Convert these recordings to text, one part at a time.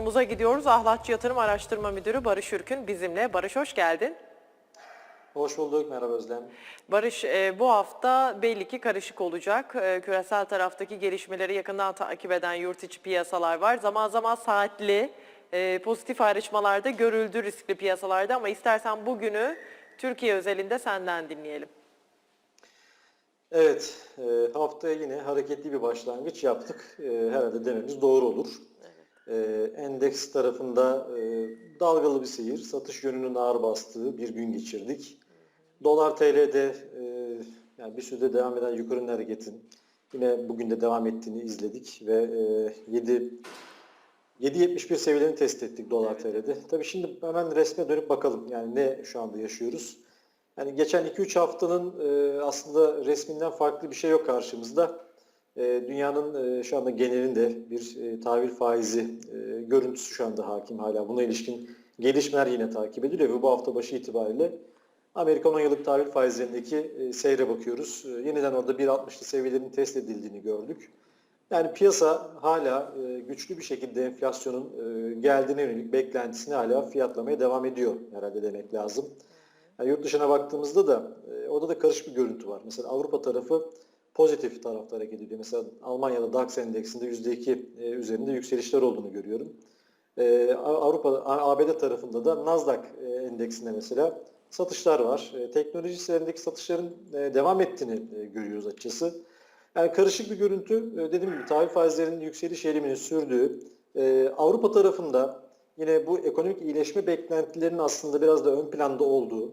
konuğumuza gidiyoruz. Ahlatçı Yatırım Araştırma Müdürü Barış Ürkün bizimle. Barış hoş geldin. Hoş bulduk. Merhaba Özlem. Barış e, bu hafta belli ki karışık olacak. E, küresel taraftaki gelişmeleri yakından takip eden yurt içi piyasalar var. Zaman zaman saatli e, pozitif ayrışmalarda görüldü riskli piyasalarda ama istersen bugünü Türkiye özelinde senden dinleyelim. Evet, e, haftaya yine hareketli bir başlangıç yaptık. E, herhalde dememiz doğru olur. E, endeks tarafında e, dalgalı bir seyir, satış yönünün ağır bastığı bir gün geçirdik. Dolar TL'de e, yani bir sürede devam eden yukarı hareketin yine bugün de devam ettiğini izledik ve e, 7 7.71 seviyelerini test ettik dolar TL'de. Tabii şimdi hemen resme dönüp bakalım. Yani ne şu anda yaşıyoruz? Yani geçen 2-3 haftanın e, aslında resminden farklı bir şey yok karşımızda. E, dünyanın e, şu anda genelinde bir e, tahvil faizi görüntüsü şu anda hakim hala. Buna ilişkin gelişmeler yine takip ediliyor ve bu hafta başı itibariyle Amerikan 10 yıllık tahvil faizlerindeki seyre bakıyoruz. Yeniden orada 1.60'lı seviyelerin test edildiğini gördük. Yani piyasa hala güçlü bir şekilde enflasyonun geldiğine yönelik beklentisini hala fiyatlamaya devam ediyor herhalde demek lazım. Yani yurt dışına baktığımızda da orada da karışık bir görüntü var. Mesela Avrupa tarafı pozitif tarafta hareket ediyor. Mesela Almanya'da DAX endeksinde %2 e, üzerinde yükselişler olduğunu görüyorum. E, Avrupa, ABD tarafında da Nasdaq e, endeksinde mesela satışlar var. Teknoloji hisselerindeki satışların devam ettiğini görüyoruz açıkçası. Yani karışık bir görüntü. Dediğim gibi tahvil faizlerinin yükseliş eğilimini sürdüğü, Avrupa tarafında yine bu ekonomik iyileşme beklentilerinin aslında biraz da ön planda olduğu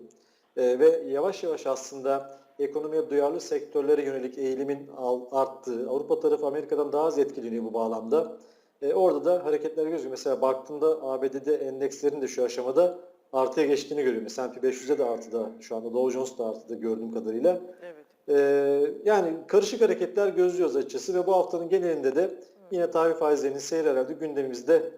ve yavaş yavaş aslında ekonomiye duyarlı sektörlere yönelik eğilimin arttığı, Avrupa tarafı Amerika'dan daha az etkileniyor bu bağlamda. E, orada da hareketler gözüküyor. Mesela baktığımda ABD'de endekslerin de şu aşamada artıya geçtiğini görüyorum. S&P 500'de de artıda, şu anda Dow Jones da artıda gördüğüm kadarıyla. Evet. Ee, yani karışık hareketler gözlüyoruz açıkçası ve bu haftanın genelinde de yine tahvil faizlerinin seyri herhalde gündemimizde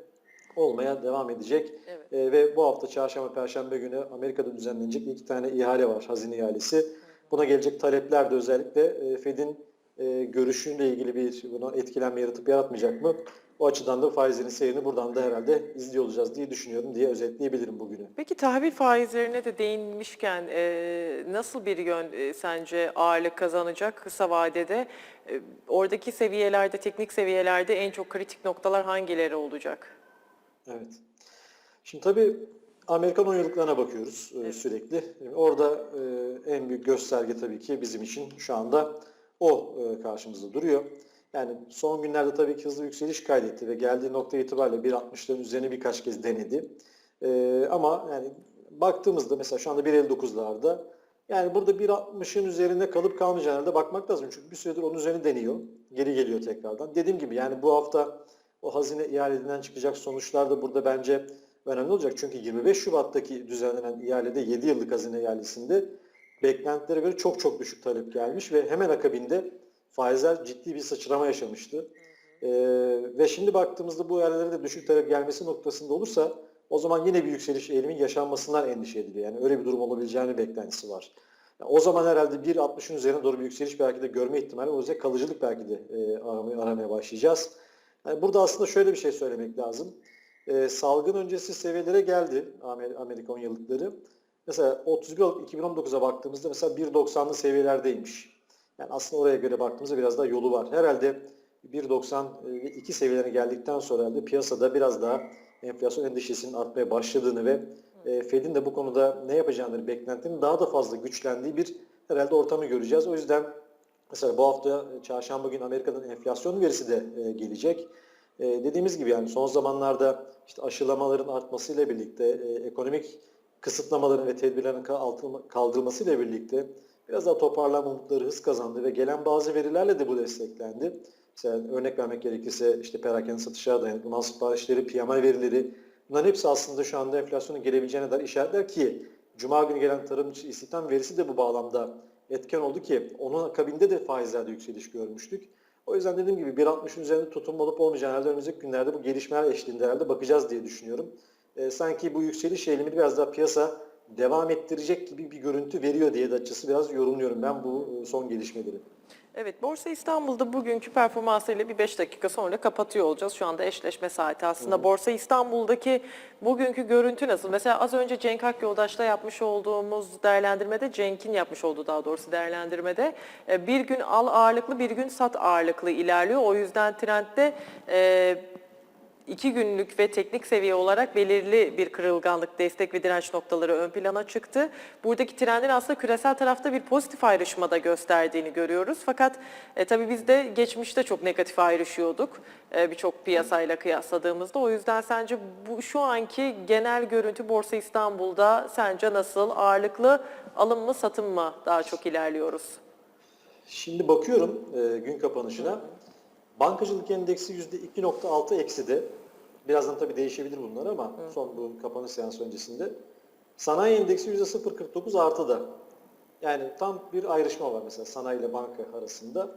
olmaya devam edecek. Evet. Ee, ve bu hafta çarşamba, perşembe günü Amerika'da düzenlenecek iki tane ihale var, hazine ihalesi. Buna gelecek talepler de özellikle e, Fed'in e, görüşüyle ilgili bir buna etkilenme yaratıp yaratmayacak mı? O açıdan da faizlerin seyrini buradan da herhalde izliyor olacağız diye düşünüyorum diye özetleyebilirim bugünü. Peki tahvil faizlerine de değinmişken e, nasıl bir yön e, sence ağırlık kazanacak kısa vadede? E, oradaki seviyelerde, teknik seviyelerde en çok kritik noktalar hangileri olacak? Evet. Şimdi tabii Amerikan 10 yıllıklarına bakıyoruz e, sürekli. Orada e, en büyük gösterge tabii ki bizim için şu anda o e, karşımızda duruyor. Yani son günlerde tabii ki hızlı yükseliş kaydetti ve geldiği nokta itibariyle 1.60'ların üzerine birkaç kez denedi. E, ama yani baktığımızda mesela şu anda 1.59'larda yani burada 1.60'ın üzerinde kalıp kalmayacağına da bakmak lazım. Çünkü bir süredir onun üzerine deniyor. Geri geliyor tekrardan. Dediğim gibi yani bu hafta o hazine ihalesinden çıkacak sonuçlar da burada bence önemli olacak. Çünkü 25 Şubat'taki düzenlenen ihalede 7 yıllık hazine ihalesinde beklentilere göre çok çok düşük talep gelmiş ve hemen akabinde faizler ciddi bir sıçrama yaşamıştı. Ee, ve şimdi baktığımızda bu ihalelere de düşük talep gelmesi noktasında olursa o zaman yine bir yükseliş eğilimin yaşanmasından endişe ediliyor. Yani öyle bir durum olabileceğini beklentisi var. Yani o zaman herhalde 1.60'ın üzerine doğru bir yükseliş belki de görme ihtimali o yüzden kalıcılık belki de e, aramaya, aramaya başlayacağız. Yani burada aslında şöyle bir şey söylemek lazım. E, salgın öncesi seviyelere geldi Amer- Amerika 10 yıllıkları. Mesela 31 Aralık 2019'a baktığımızda mesela 1.90'lı seviyelerdeymiş. Yani aslında oraya göre baktığımızda biraz daha yolu var. Herhalde 1.92 seviyelerine geldikten sonra herhalde piyasada biraz daha enflasyon endişesinin artmaya başladığını ve e, Fed'in de bu konuda ne yapacağını beklentinin daha da fazla güçlendiği bir herhalde ortamı göreceğiz. O yüzden mesela bu hafta e, çarşamba günü Amerika'nın enflasyon verisi de e, gelecek. E, dediğimiz gibi yani son zamanlarda işte aşılamaların artmasıyla birlikte e, ekonomik kısıtlamaların ve tedbirlerin kaldırılma- kaldırılmasıyla birlikte biraz daha toparlanma umutları hız kazandı ve gelen bazı verilerle de bu desteklendi. Mesela örnek vermek gerekirse işte perakende satışlara dayanıklı mal siparişleri, PMI verileri bunların hepsi aslında şu anda enflasyonun gelebileceğine dair işaretler ki Cuma günü gelen tarım istihdam verisi de bu bağlamda etken oldu ki onun akabinde de faizlerde yükseliş görmüştük. O yüzden dediğim gibi 1.60'ın üzerinde tutum olup olmayacağını herhalde önümüzdeki günlerde bu gelişmeler eşliğinde herhalde bakacağız diye düşünüyorum. Ee, sanki bu yükseliş eğilimini biraz daha piyasa devam ettirecek gibi bir görüntü veriyor diye de açısı biraz yorumluyorum ben bu e, son gelişmeleri. Evet, Borsa İstanbul'da bugünkü performansıyla bir 5 dakika sonra kapatıyor olacağız. Şu anda eşleşme saati aslında. Borsa İstanbul'daki bugünkü görüntü nasıl? Mesela az önce Cenk Akyoldaş'la yapmış olduğumuz değerlendirmede, Cenk'in yapmış olduğu daha doğrusu değerlendirmede e, bir gün al ağırlıklı, bir gün sat ağırlıklı ilerliyor. O yüzden trendde e, iki günlük ve teknik seviye olarak belirli bir kırılganlık, destek ve direnç noktaları ön plana çıktı. Buradaki trendin aslında küresel tarafta bir pozitif ayrışmada gösterdiğini görüyoruz. Fakat e, tabii biz de geçmişte çok negatif ayrışıyorduk e, birçok piyasayla kıyasladığımızda. O yüzden sence bu şu anki genel görüntü Borsa İstanbul'da sence nasıl? Ağırlıklı alım mı satım mı daha çok ilerliyoruz? Şimdi bakıyorum e, gün kapanışına. Bankacılık endeksi %2.6 ekside. Birazdan tabii değişebilir bunlar ama son bu kapanış seansı öncesinde. Sanayi endeksi %0.49 artıda. Yani tam bir ayrışma var mesela sanayi ile banka arasında.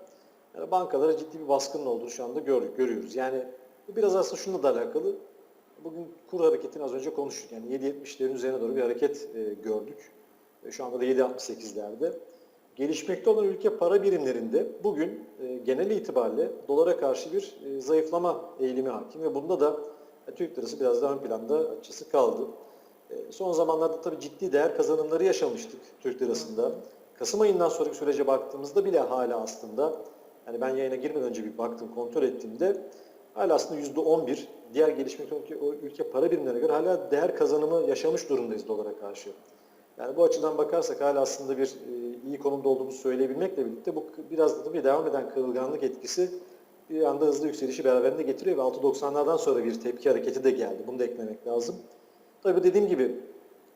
Yani bankalara ciddi bir baskının olduğunu şu anda gör, görüyoruz. Yani bu biraz aslında şununla da alakalı. Bugün kur hareketini az önce konuştuk. Yani 7.70'lerin üzerine doğru bir hareket e, gördük. E, şu anda da 7.68'lerde. Gelişmekte olan ülke para birimlerinde bugün e, genel itibariyle dolara karşı bir e, zayıflama eğilimi hakim ve bunda da e, Türk lirası biraz daha ön planda açısı kaldı. E, son zamanlarda tabii ciddi değer kazanımları yaşamıştık Türk lirasında. Kasım ayından sonraki sürece baktığımızda bile hala aslında yani ben yayına girmeden önce bir baktım kontrol ettiğimde hala aslında %11 diğer gelişmekte olan ülke, ülke para birimlerine göre hala değer kazanımı yaşamış durumdayız dolara karşı. Yani bu açıdan bakarsak hala aslında bir e, iyi konumda olduğumuzu söyleyebilmekle birlikte bu biraz da tabii devam eden kırılganlık etkisi bir anda hızlı yükselişi beraberinde getiriyor ve 6.90'lardan sonra bir tepki hareketi de geldi. Bunu da eklemek lazım. Tabii dediğim gibi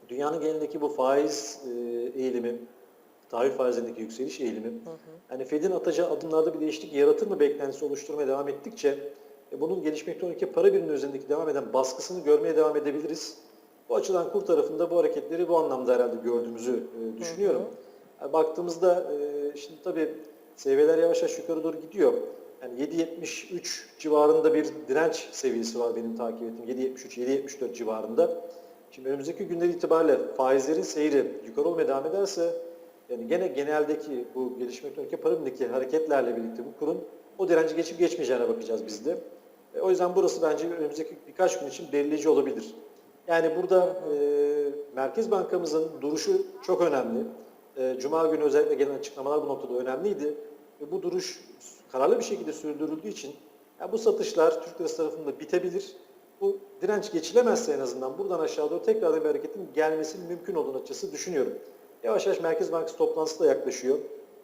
dünyanın genelindeki bu faiz e, eğilimi, tahvil faizlerindeki yükseliş eğilimi, yani Fed'in atacağı adımlarda bir değişiklik yaratır mı beklentisi oluşturmaya devam ettikçe e, bunun gelişmekte olan ülke para biriminin üzerindeki devam eden baskısını görmeye devam edebiliriz. Bu açıdan kur tarafında bu hareketleri bu anlamda herhalde gördüğümüzü e, düşünüyorum. Yani baktığımızda e, şimdi tabii seviyeler yavaş yavaş yukarı doğru gidiyor. Yani 7.73 civarında bir direnç seviyesi var benim takip ettiğim. 7.73-7.74 civarında. Şimdi önümüzdeki günler itibariyle faizlerin seyri yukarı olmaya devam ederse yani gene geneldeki bu gelişmekte ülke paramındaki hareketlerle birlikte bu kurun o direnci geçip geçmeyeceğine bakacağız biz de. E, o yüzden burası bence önümüzdeki birkaç gün için belirleyici olabilir. Yani burada e, Merkez Bankamızın duruşu çok önemli. E, Cuma günü özellikle gelen açıklamalar bu noktada önemliydi. Ve bu duruş kararlı bir şekilde sürdürüldüğü için ya bu satışlar Türk Lirası tarafında bitebilir. Bu direnç geçilemezse en azından buradan aşağı doğru tekrar bir hareketin gelmesinin mümkün olduğunu açıkçası düşünüyorum. Yavaş yavaş Merkez Bankası toplantısı da yaklaşıyor.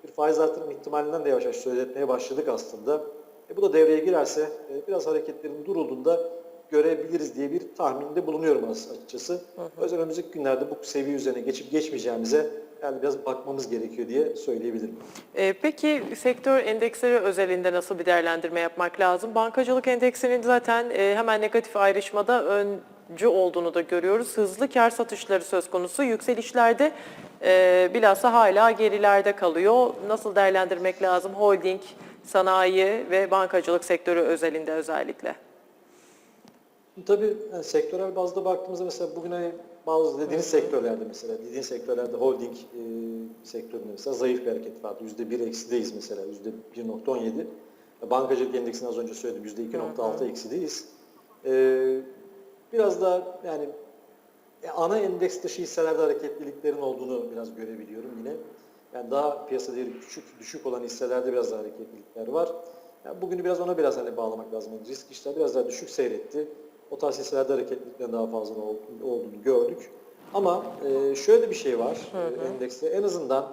Bir faiz artırım ihtimalinden de yavaş yavaş söz etmeye başladık aslında. E, bu da devreye girerse e, biraz hareketlerin durulduğunda görebiliriz diye bir tahminde bulunuyorum as- açıkçası. O yüzden önümüzdeki günlerde bu seviye üzerine geçip geçmeyeceğimize yani biraz bakmamız gerekiyor diye söyleyebilirim. Ee, Peki sektör endeksleri özelinde nasıl bir değerlendirme yapmak lazım? Bankacılık endeksinin zaten e, hemen negatif ayrışmada öncü olduğunu da görüyoruz. Hızlı kar satışları söz konusu. Yükselişlerde e, bilhassa hala gerilerde kalıyor. Nasıl değerlendirmek lazım? Holding, sanayi ve bankacılık sektörü özelinde özellikle. Tabii yani sektörel bazda baktığımızda mesela bugün hani bazı dediğiniz sektörlerde mesela dediğiniz sektörlerde holding e, sektöründe mesela zayıf bir hareket vardı. Yüzde bir eksideyiz mesela yüzde 1.17. E, Bankacılık endeksini az önce söyledim yüzde 2.6 eksideyiz. E, biraz da yani e, ana endeks dışı hisselerde hareketliliklerin olduğunu biraz görebiliyorum yine. Yani daha piyasa değeri küçük, düşük olan hisselerde biraz daha hareketlilikler var. Yani bugünü biraz ona biraz hani bağlamak lazım. Yani risk işler biraz daha düşük seyretti. O tarz hisselerde hareketliliklerin daha fazla ol- olduğunu gördük. Ama e, şöyle bir şey var e, endekste. En azından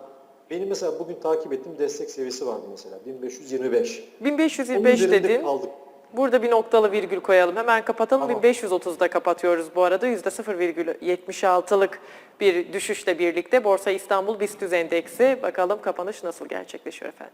benim mesela bugün takip ettiğim destek seviyesi vardı mesela 1525. Onun 1525 üzerinde dedin. kaldık. Burada bir noktalı virgül koyalım. Hemen kapatalım. Tamam. 1530'da kapatıyoruz bu arada. %0,76'lık bir düşüşle birlikte Borsa İstanbul BIST endeksi. Bakalım kapanış nasıl gerçekleşiyor efendim.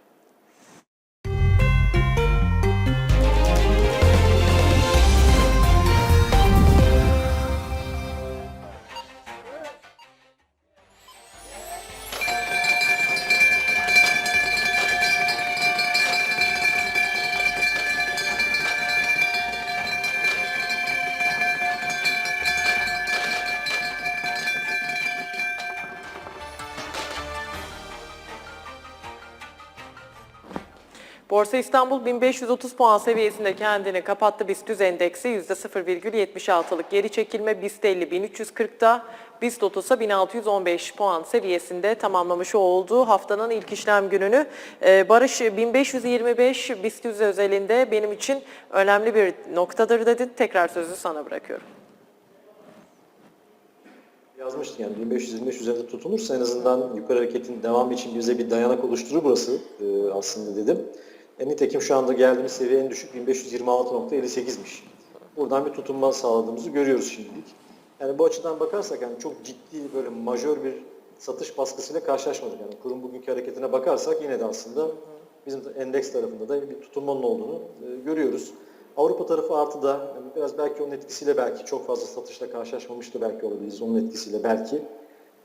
Borsa İstanbul 1530 puan seviyesinde kendini kapattı. BIST endeksi %0,76'lık geri çekilme. BIST 50 1340'da. BIST 30 ise 1615 puan seviyesinde tamamlamış olduğu haftanın ilk işlem gününü. Ee, Barış 1525 BIST özelinde benim için önemli bir noktadır dedin. Tekrar sözü sana bırakıyorum. Yazmıştık yani 1525 üzerinde tutunursa en azından yukarı hareketin devamı için bize bir dayanak oluşturur burası e, aslında dedim. E, nitekim şu anda geldiğimiz seviye en düşük 1526.58'miş. Buradan bir tutunma sağladığımızı görüyoruz şimdilik. Yani bu açıdan bakarsak yani çok ciddi böyle majör bir satış baskısıyla karşılaşmadık. Yani kurum bugünkü hareketine bakarsak yine de aslında bizim endeks tarafında da bir tutunmanın olduğunu e, görüyoruz. Avrupa tarafı artıda yani biraz belki onun etkisiyle belki çok fazla satışla karşılaşmamıştı belki olabiliriz onun etkisiyle belki.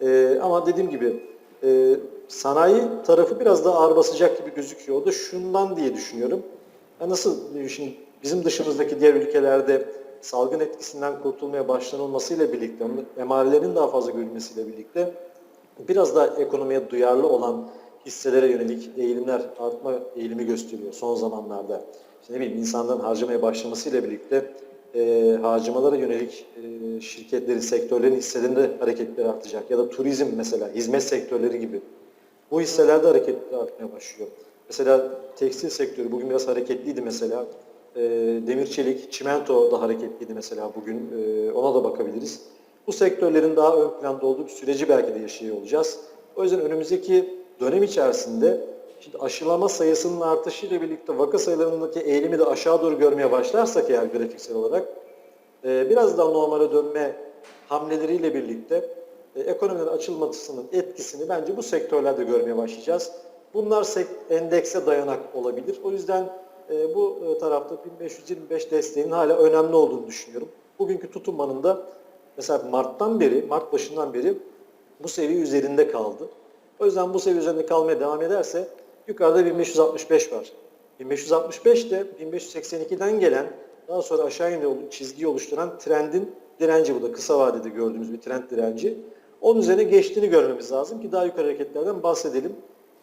Ee, ama dediğim gibi e, sanayi tarafı biraz daha ağır basacak gibi gözüküyor. O da şundan diye düşünüyorum. Ya nasıl şimdi bizim dışımızdaki diğer ülkelerde salgın etkisinden kurtulmaya başlanılmasıyla birlikte, emarelerin daha fazla görülmesiyle birlikte biraz daha ekonomiye duyarlı olan hisselere yönelik eğilimler artma eğilimi gösteriyor son zamanlarda. İşte ne bileyim insanların harcamaya başlamasıyla birlikte e, harcamalara yönelik e, şirketlerin, sektörlerin hisselerinde hareketleri artacak. Ya da turizm mesela, hizmet sektörleri gibi. Bu hisselerde hareketler artmaya başlıyor. Mesela tekstil sektörü bugün biraz hareketliydi mesela. E, demir çelik, çimento da hareketliydi mesela bugün. E, ona da bakabiliriz. Bu sektörlerin daha ön planda olduğu bir süreci belki de yaşıyor olacağız. O yüzden önümüzdeki dönem içerisinde şimdi aşılama sayısının artışıyla birlikte vaka sayılarındaki eğilimi de aşağı doğru görmeye başlarsak eğer grafiksel olarak e, biraz daha normale dönme hamleleriyle birlikte ekonominin açılmasının etkisini bence bu sektörlerde görmeye başlayacağız. Bunlar endekse dayanak olabilir. O yüzden e, bu e, tarafta 1525 desteğinin hala önemli olduğunu düşünüyorum. Bugünkü tutunmanın da mesela Mart'tan beri, Mart başından beri bu seviye üzerinde kaldı. O yüzden bu seviye üzerinde kalmaya devam ederse yukarıda 1565 var. 1565 de 1582'den gelen daha sonra aşağı yönlü çizgiyi oluşturan trendin direnci bu da kısa vadede gördüğümüz bir trend direnci. Onun üzerine geçtiğini görmemiz lazım ki daha yukarı hareketlerden bahsedelim.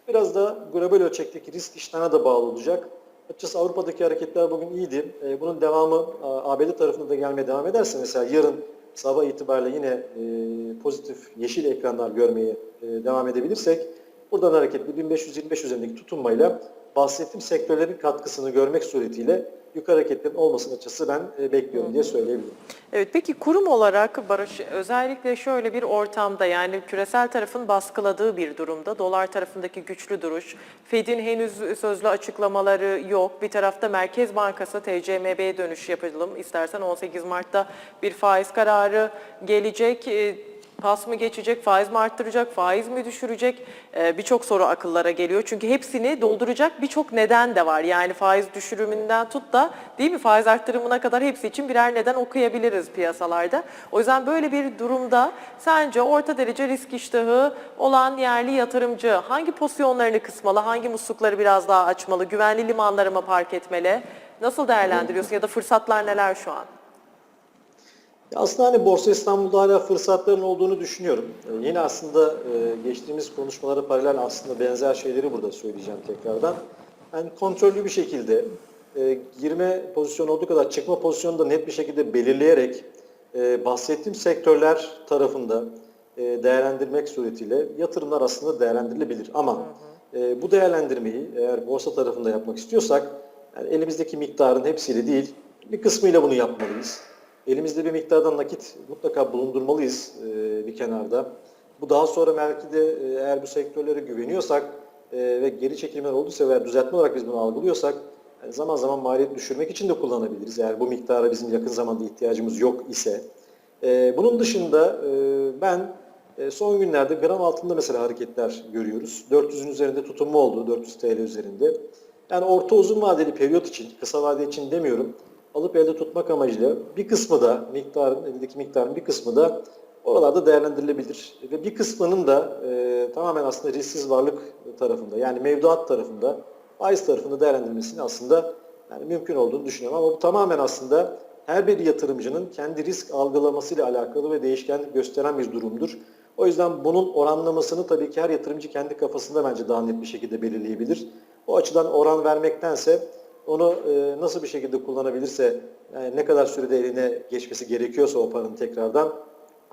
Biraz da global ölçekteki risk iştahına da bağlı olacak. Açıkçası Avrupa'daki hareketler bugün iyiydi. E, bunun devamı a, ABD tarafında da gelmeye devam ederse mesela yarın sabah itibariyle yine e, pozitif yeşil ekranlar görmeye e, devam edebilirsek buradan hareketli 1525 üzerindeki tutunmayla bahsettiğim sektörlerin katkısını görmek suretiyle yukarı hareketlerin olmasının açısı ben e, bekliyorum diye söyleyebilirim. Evet peki kurum olarak Barış özellikle şöyle bir ortamda yani küresel tarafın baskıladığı bir durumda dolar tarafındaki güçlü duruş, Fed'in henüz sözlü açıklamaları yok. Bir tarafta Merkez Bankası TCMB'ye dönüş yapalım. İstersen 18 Mart'ta bir faiz kararı gelecek. Pas mı geçecek, faiz mi arttıracak, faiz mi düşürecek? Ee, birçok soru akıllara geliyor. Çünkü hepsini dolduracak birçok neden de var. Yani faiz düşürümünden tut da değil mi faiz arttırımına kadar hepsi için birer neden okuyabiliriz piyasalarda. O yüzden böyle bir durumda sence orta derece risk iştahı olan yerli yatırımcı hangi pozisyonlarını kısmalı, hangi muslukları biraz daha açmalı, güvenli limanlara mı park etmeli? Nasıl değerlendiriyorsun ya da fırsatlar neler şu an? Aslında hani Borsa İstanbul'da hala fırsatların olduğunu düşünüyorum. Ee, yine aslında e, geçtiğimiz konuşmalara paralel aslında benzer şeyleri burada söyleyeceğim tekrardan. Yani kontrollü bir şekilde e, girme pozisyonu olduğu kadar çıkma pozisyonu da net bir şekilde belirleyerek e, bahsettiğim sektörler tarafında e, değerlendirmek suretiyle yatırımlar aslında değerlendirilebilir. Ama e, bu değerlendirmeyi eğer borsa tarafında yapmak istiyorsak yani elimizdeki miktarın hepsiyle değil bir kısmıyla bunu yapmalıyız. Elimizde bir miktardan nakit mutlaka bulundurmalıyız e, bir kenarda. Bu daha sonra belki de e, eğer bu sektörlere güveniyorsak e, ve geri çekilmeler olduysa veya düzeltme olarak biz bunu algılıyorsak zaman zaman maliyet düşürmek için de kullanabiliriz. Eğer bu miktara bizim yakın zamanda ihtiyacımız yok ise. Bunun dışında ben son günlerde gram altında mesela hareketler görüyoruz. 400'ün üzerinde tutunma oldu, 400 TL üzerinde. Yani orta uzun vadeli periyot için, kısa vade için demiyorum alıp elde tutmak amacıyla bir kısmı da miktarın, eldeki miktarın bir kısmı da oralarda değerlendirilebilir. Ve bir kısmının da e, tamamen aslında risksiz varlık tarafında yani mevduat tarafında, faiz tarafında değerlendirilmesini aslında yani mümkün olduğunu düşünüyorum. Ama bu tamamen aslında her bir yatırımcının kendi risk algılamasıyla alakalı ve değişkenlik gösteren bir durumdur. O yüzden bunun oranlamasını tabii ki her yatırımcı kendi kafasında bence daha net bir şekilde belirleyebilir. O açıdan oran vermektense onu e, nasıl bir şekilde kullanabilirse, yani ne kadar sürede eline geçmesi gerekiyorsa o paranın tekrardan,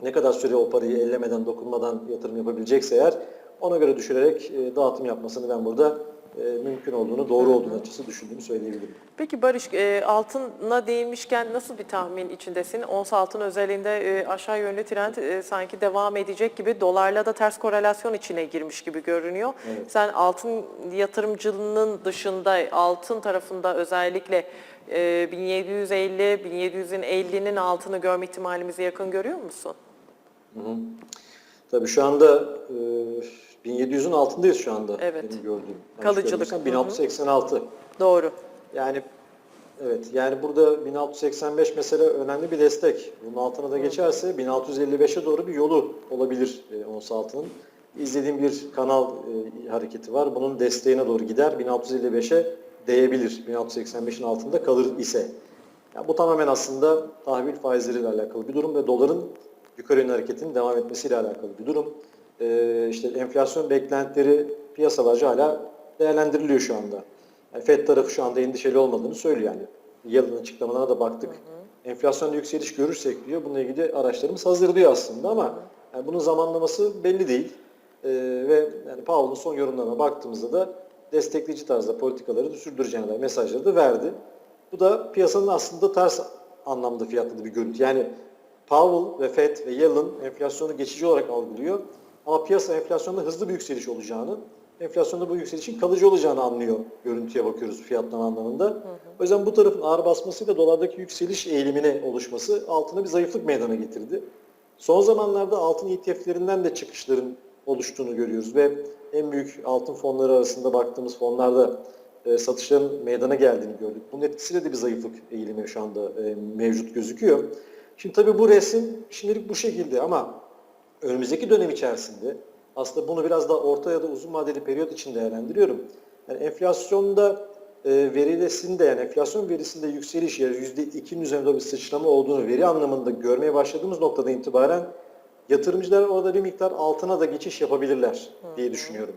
ne kadar süre o parayı ellemeden, dokunmadan yatırım yapabilecekse eğer ona göre düşürerek e, dağıtım yapmasını ben burada e, mümkün olduğunu, doğru olduğunu açısı düşündüğümü söyleyebilirim. Peki Barış e, altına değinmişken nasıl bir tahmin içindesin? Ons altın özelinde e, aşağı yönlü trend e, sanki devam edecek gibi dolarla da ters korelasyon içine girmiş gibi görünüyor. Evet. Sen altın yatırımcılığının dışında altın tarafında özellikle e, 1750 1750'nin 50'nin altını görme ihtimalimizi yakın görüyor musun? Tabii şu anda e, 1700'ün altındayız şu anda. Evet. Benim gördüğüm. Kalıcılık. görmüyorsam Hı hı. 1686. Doğru. Yani evet yani burada 1685 mesela önemli bir destek. Bunun altına da geçerse 1655'e doğru bir yolu olabilir e, ons altının. İzlediğim bir kanal e, hareketi var. Bunun desteğine doğru gider. 1655'e değebilir. 1685'in altında kalır ise. Yani bu tamamen aslında tahvil faizleriyle alakalı bir durum ve doların yukarı yönlü hareketinin devam etmesiyle alakalı bir durum. Ee, işte enflasyon beklentileri piyasalarca hala değerlendiriliyor şu anda. Yani FED tarafı şu anda endişeli olmadığını söylüyor yani. Yılın açıklamalarına da baktık. Enflasyonda yükseliş görürsek diyor. Bununla ilgili araçlarımız hazır diyor aslında ama yani bunun zamanlaması belli değil. Ee, ve yani Powell'ın son yorumlarına baktığımızda da destekleyici tarzda politikaları sürdüreceğine dair mesajları da verdi. Bu da piyasanın aslında ters anlamda fiyatladığı bir görüntü. Yani Powell ve Fed ve Yellen enflasyonu geçici olarak algılıyor. Ama piyasa enflasyonda hızlı bir yükseliş olacağını, enflasyonda bu yükselişin kalıcı olacağını anlıyor görüntüye bakıyoruz fiyatlama anlamında. O yüzden bu tarafın ağır basmasıyla dolardaki yükseliş eğilimine oluşması altına bir zayıflık meydana getirdi. Son zamanlarda altın ETF'lerinden de çıkışların oluştuğunu görüyoruz ve en büyük altın fonları arasında baktığımız fonlarda e, satışların meydana geldiğini gördük. Bunun etkisiyle de bir zayıflık eğilimi şu anda e, mevcut gözüküyor. Şimdi tabii bu resim şimdilik bu şekilde ama önümüzdeki dönem içerisinde aslında bunu biraz daha orta ya da uzun vadeli periyot için değerlendiriyorum. Yani enflasyonda e, verilesinde yani enflasyon verisinde yükseliş yani %2'nin üzerinde bir sıçrama olduğunu veri anlamında görmeye başladığımız noktada itibaren yatırımcılar orada bir miktar altına da geçiş yapabilirler diye düşünüyorum.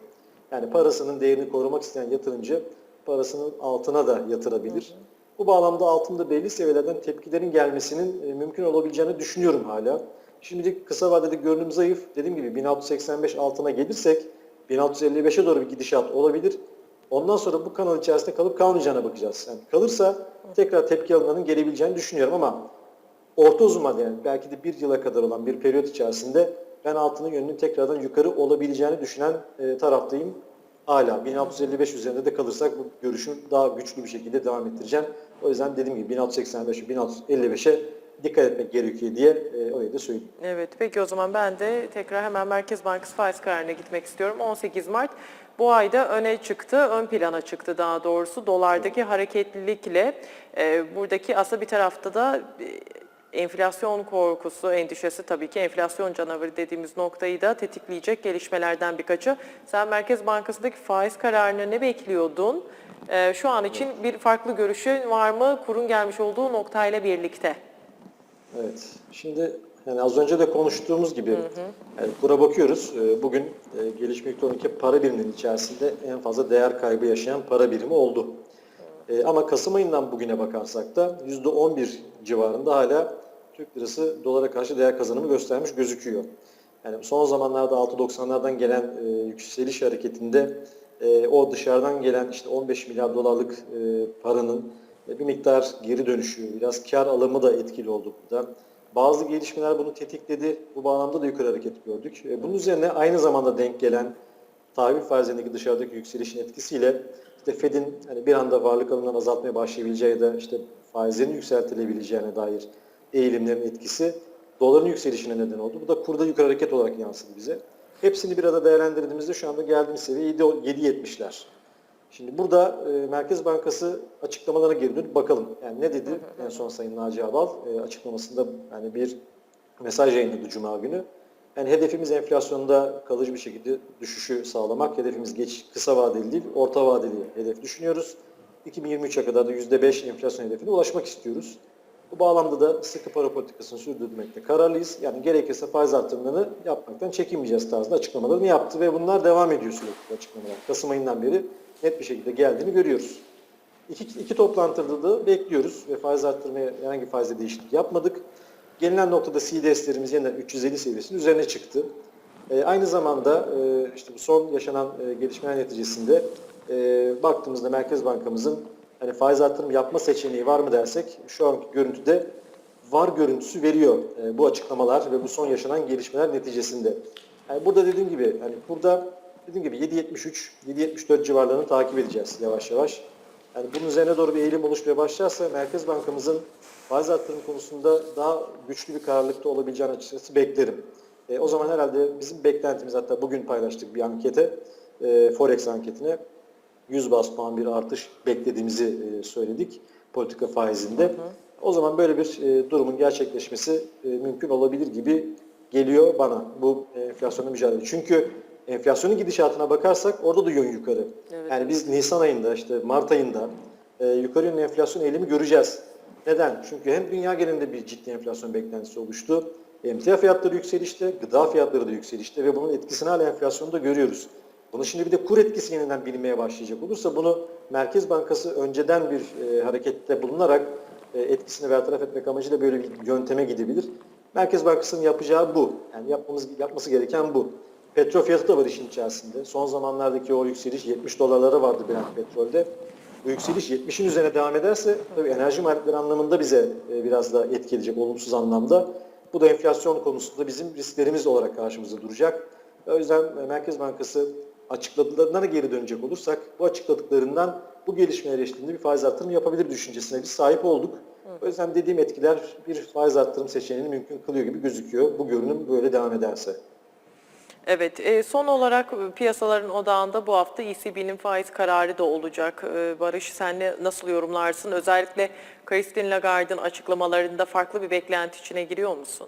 Yani parasının değerini korumak isteyen yatırımcı parasının altına da yatırabilir. Bu bağlamda altında belli seviyelerden tepkilerin gelmesinin e, mümkün olabileceğini düşünüyorum hala. Şimdilik kısa vadede görünüm zayıf. Dediğim gibi 1685 altına gelirsek 1655'e doğru bir gidişat olabilir. Ondan sonra bu kanal içerisinde kalıp kalmayacağına bakacağız. Yani kalırsa tekrar tepki alınmanın gelebileceğini düşünüyorum ama orta uzun vadede yani belki de bir yıla kadar olan bir periyot içerisinde ben altının yönünün tekrardan yukarı olabileceğini düşünen e, taraftayım. Hala 1655 üzerinde de kalırsak bu görüşü daha güçlü bir şekilde devam ettireceğim. O yüzden dediğim gibi 1685 ve 1655'e dikkat etmek gerekiyor diye e, orayı da söyleyeyim. Evet peki o zaman ben de tekrar hemen Merkez Bankası faiz kararına gitmek istiyorum. 18 Mart bu ayda öne çıktı, ön plana çıktı daha doğrusu dolardaki hareketlilikle. e, buradaki aslında bir tarafta da e, enflasyon korkusu, endişesi tabii ki enflasyon canavarı dediğimiz noktayı da tetikleyecek gelişmelerden birkaçı. Sen Merkez Bankası'ndaki faiz kararını ne bekliyordun? E, şu an için bir farklı görüşün var mı kurun gelmiş olduğu noktayla birlikte? Evet. Şimdi yani az önce de konuştuğumuz gibi yani kura bakıyoruz. Ee, Bugün e, gelişmekte olan ülke para biriminin içerisinde en fazla değer kaybı yaşayan para birimi oldu. Ee, Ama Kasım ayından bugüne bakarsak da %11 civarında hala Türk lirası dolara karşı değer kazanımı göstermiş gözüküyor. Yani son zamanlarda 6.90'lardan gelen e, yükseliş hareketinde e, o dışarıdan gelen işte 15 milyar dolarlık paranın bir miktar geri dönüşü, biraz kar alımı da etkili oldu burada. Bazı gelişmeler bunu tetikledi. Bu bağlamda da yukarı hareket gördük. E, bunun üzerine aynı zamanda denk gelen tahvil faizlerindeki dışarıdaki yükselişin etkisiyle işte Fed'in hani bir anda varlık alımından azaltmaya başlayabileceği ya da işte faizlerin yükseltilebileceğine dair eğilimlerin etkisi doların yükselişine neden oldu. Bu da kurda yukarı hareket olarak yansıdı bize. Hepsini bir arada değerlendirdiğimizde şu anda geldiğimiz seviye 7 7.70'ler. Şimdi burada e, Merkez Bankası açıklamalarına geri dönüp bakalım. Yani ne dedi en son Sayın Naci Abal e, açıklamasında yani bir mesaj yayınladı Cuma günü. Yani hedefimiz enflasyonda kalıcı bir şekilde düşüşü sağlamak. Hedefimiz geç kısa vadeli değil, orta vadeli hedef düşünüyoruz. 2023'e kadar da %5 enflasyon hedefine ulaşmak istiyoruz. Bu bağlamda da sıkı para politikasını sürdürmekte kararlıyız. Yani gerekirse faiz artırımlarını yapmaktan çekinmeyeceğiz tarzında açıklamalarını yaptı ve bunlar devam ediyor sürekli açıklamalar. Kasım ayından beri net bir şekilde geldiğini görüyoruz. İki, iki toplantıda da bekliyoruz ve faiz arttırmaya herhangi bir faizde değişiklik yapmadık. Gelinen noktada CDS'lerimiz yeniden 350 seviyesinin üzerine çıktı. E, aynı zamanda e, işte bu son yaşanan e, gelişmeler neticesinde e, baktığımızda Merkez Bankamızın hani faiz artırım yapma seçeneği var mı dersek şu anki görüntüde var görüntüsü veriyor e, bu açıklamalar ve bu son yaşanan gelişmeler neticesinde. Yani burada dediğim gibi hani burada dediğim gibi 7.73 7.74 civarlarını takip edeceğiz yavaş yavaş. Yani bunun üzerine doğru bir eğilim oluşmaya başlarsa Merkez Bankamızın faiz artırım konusunda daha güçlü bir kararlılıkta olabileceğini açıkçası beklerim. E, o zaman herhalde bizim beklentimiz hatta bugün paylaştık bir ankete, e, Forex anketine 100 bas puan bir artış beklediğimizi e, söyledik politika faizinde. O zaman böyle bir e, durumun gerçekleşmesi e, mümkün olabilir gibi geliyor bana bu e, enflasyonla mücadele. Çünkü enflasyonun gidişatına bakarsak orada da yön yukarı. Evet. Yani biz Nisan ayında işte Mart ayında e, yukarı yönlü enflasyon eğilimi göreceğiz. Neden? Çünkü hem dünya genelinde bir ciddi enflasyon beklentisi oluştu. Emtia fiyatları yükselişte, gıda fiyatları da yükselişte ve bunun etkisini hala enflasyonda görüyoruz. Bunu şimdi bir de kur etkisi yeniden bilinmeye başlayacak olursa bunu Merkez Bankası önceden bir e, harekette bulunarak e, etkisini bertaraf etmek amacıyla böyle bir yönteme gidebilir. Merkez Bankası'nın yapacağı bu. Yani yapmamız, yapması gereken bu. Petrol fiyatı da var işin içerisinde. Son zamanlardaki o yükseliş 70 dolarlara vardı Brent petrolde. Bu yükseliş 70'in üzerine devam ederse tabii enerji maliyetleri anlamında bize e, biraz da etki edecek olumsuz anlamda. Bu da enflasyon konusunda bizim risklerimiz olarak karşımızda duracak. O yüzden e, Merkez Bankası açıkladıklarına geri dönecek olursak bu açıkladıklarından bu gelişmeler eşliğinde bir faiz artırımı yapabilir düşüncesine biz sahip olduk. O yüzden dediğim etkiler bir faiz artırım seçeneğini mümkün kılıyor gibi gözüküyor. Bu görünüm böyle devam ederse. Evet, e, son olarak e, piyasaların odağında bu hafta ECB'nin faiz kararı da olacak. E, Barış sen ne- nasıl yorumlarsın? Özellikle Christine Lagarde'ın açıklamalarında farklı bir beklenti içine giriyor musun?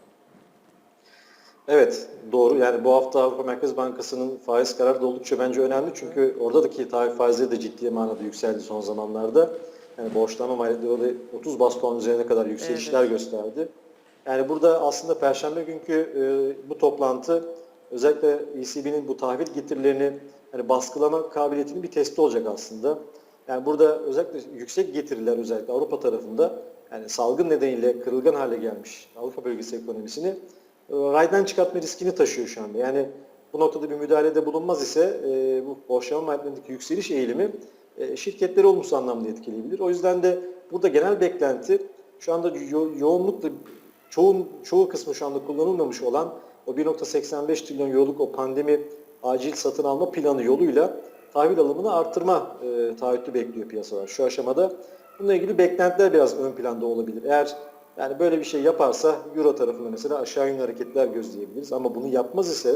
Evet doğru yani bu hafta Avrupa Merkez Bankası'nın faiz kararı da oldukça bence önemli çünkü oradaki tahvil faizleri de ciddi manada yükseldi son zamanlarda. Yani borçlanma maliyetleri orada 30 bas puan üzerine kadar yükselişler gösterdi. Yani burada aslında Perşembe günkü e, bu toplantı özellikle ECB'nin bu tahvil getirilerini hani baskılama kabiliyetinin bir testi olacak aslında. Yani burada özellikle yüksek getiriler özellikle Avrupa tarafında yani salgın nedeniyle kırılgan hale gelmiş Avrupa bölgesi ekonomisini e, raydan çıkartma riskini taşıyor şu anda. Yani bu noktada bir müdahalede bulunmaz ise e, bu borçlanma maliyetlerindeki yükseliş eğilimi e, şirketleri olumsuz anlamda etkileyebilir. O yüzden de burada genel beklenti şu anda yo- yoğunlukla çoğun çoğu kısmı şu anda kullanılmamış olan o 1.85 trilyon euroluk o pandemi acil satın alma planı yoluyla tahvil alımını artırma e, taahhütü bekliyor piyasalar şu aşamada. Bununla ilgili beklentiler biraz ön planda olabilir. Eğer yani böyle bir şey yaparsa Euro tarafında mesela aşağı yönlü hareketler gözleyebiliriz. Ama bunu yapmaz ise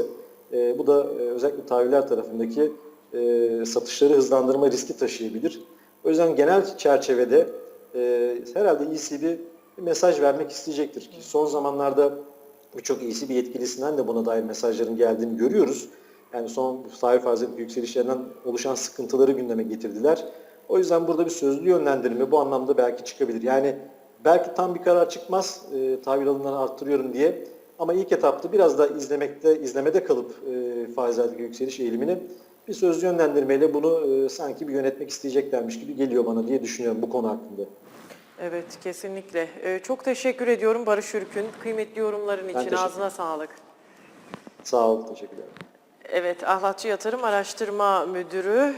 e, bu da e, özellikle tahviller tarafındaki e, satışları hızlandırma riski taşıyabilir. O yüzden genel çerçevede e, herhalde ECB bir mesaj vermek isteyecektir ki son zamanlarda birçok ECB yetkilisinden de buna dair mesajların geldiğini görüyoruz. Yani son tahvil faizlerinin yükselişlerinden oluşan sıkıntıları gündeme getirdiler. O yüzden burada bir sözlü yönlendirme bu anlamda belki çıkabilir. Yani belki tam bir karar çıkmaz e, tahvil alımlarını arttırıyorum diye. Ama ilk etapta biraz da izlemekte, izlemede kalıp e, faizlerdeki yükseliş eğilimini bir sözlü yönlendirmeyle bunu e, sanki bir yönetmek isteyeceklermiş gibi geliyor bana diye düşünüyorum bu konu hakkında. Evet, kesinlikle. E, çok teşekkür ediyorum Barış Ürkün. Kıymetli yorumların için teşekkür ağzına sağlık. Sağ ol, teşekkürler. Evet, Ahlatçı Yatırım Araştırma Müdürü